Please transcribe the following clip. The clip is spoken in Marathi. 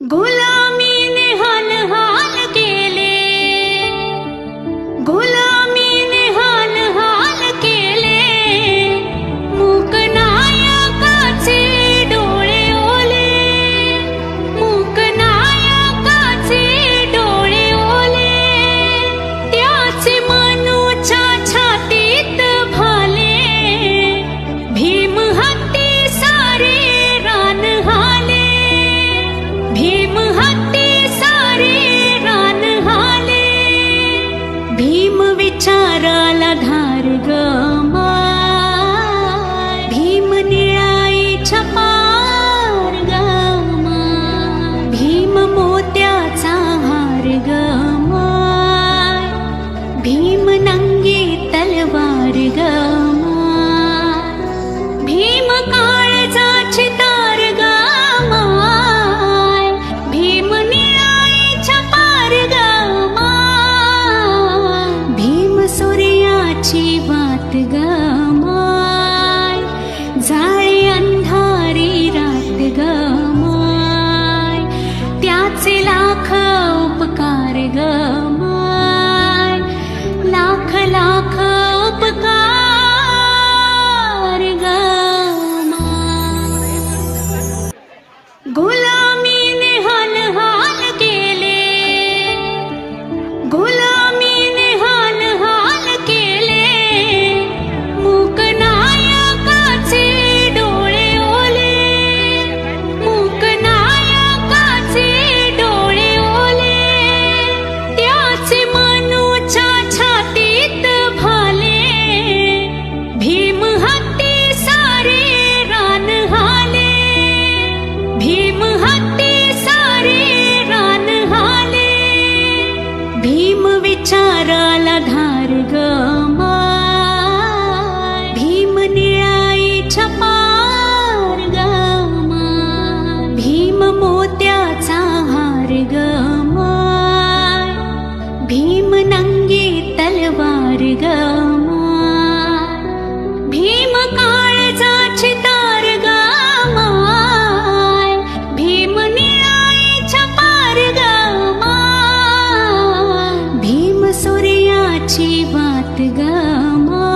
गुलामी ने हल हाल के लिए गुलाम ी बातगम् भीम नंगे तलवार गामा. भीम काळजाची तार गामा. भीम निळाईच्या पार गामा. भीम सूर्याची वात गामा.